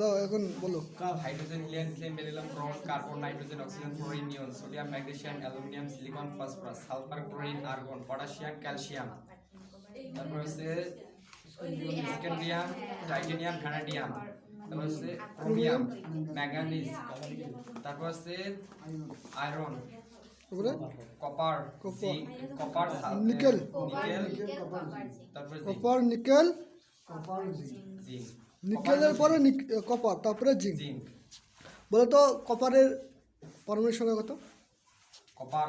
দাও এখন বলো। Hydrogen helium ইথিলিয়াম beryllium boron carbon nitrogen oxygen fluorine neon sodium magnesium aluminium silicon phosphorus sulphur chlorine argon potassium calcium. তারপর হচ্ছে scandium titanium vanadium তারপর হচ্ছে chromium manganese তারপর হচ্ছে আয়রন তারপরে? কপার. কপার। নিকেল। নিকেল। তারপর কপার নিকেল। জিঙ্ক নিকেলের পরে কপার তারপরে জিঙ্ক। বলো তো কপারের পারমাণবিক সংখ্যা কত? Copper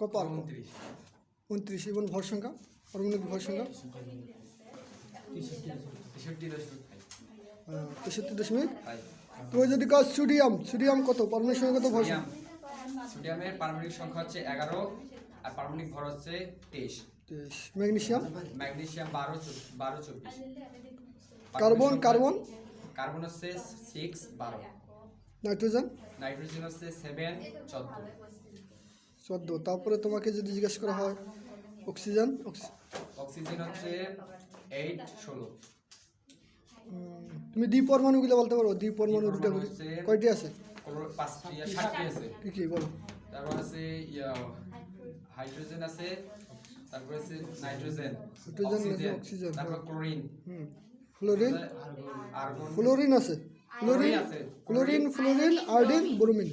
copper. উনত্রিশ। উনত্রিশ এবং ভর সংখ্যা? পারমাণবিক ভর সংখ্যা? তেষট্টি দশমিক তুমি যদি কাজ সুডিয়াম সুডিয়াম কত? পারমাণবিক সংখ্যা কত ভর সোডিয়াম। সোডিয়ামের পারমাণবিক সংখ্যা হচ্ছে এগারো আর পারমাণবিক ভর হচ্ছে তেইশ। তেইশ। ম্যাগনেশিয়াম? ম্যাগনেসিয়াম বারো বারো চব্বিশ। কার্বন কার্বন কার্বন হচ্ছে সিক্স বারো। নাইট্রোজেন নাইট্রোজেন হচ্ছে সেভেন চোদ্দ। চোদ্দ। তারপরে তোমাকে যদি জিজ্ঞেস করা হয় অক্সিজেন অক্সি- অক্সিজেন হচ্ছে এইট ষোলো। তুমি দ্বি পরমাণুগুলো বলতে পারো। দ্বি পরমাণু দুটো কয়টি আছে? পাঁচটি সাতটি আছে। কি কি বলো। তারপর আছে ইয়া, হাইড্রোজেন আছে। তারপর আছে নাইট্রোজেন। Hydrogen, oxygen. অক্সিজেন, তারপর ক্লোরিন। হুম। ফ্লোরিন? ফ্লোরিন আছে। ফ্লোরিন আছে। Chlorine fluorine iodine bromine.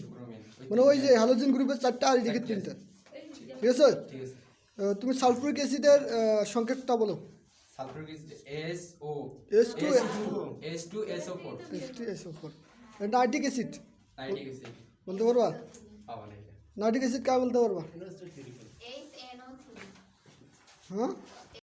মানে ওই যে হ্যালোজেন গ্রুপের চারটা আর এদিকে তিনটা। ঠিক আছে। তুমি সালফুরিক অ্যাসিডের সংকেতটা বলো। Sulphuric acid S O S2 S two S O four. ST SO four. Nitric acid. Nitric acid. বলতে পারবা? নাইট্রিক। অ্যাসিড কাকে বলতে পারবা? হ্যাঁ?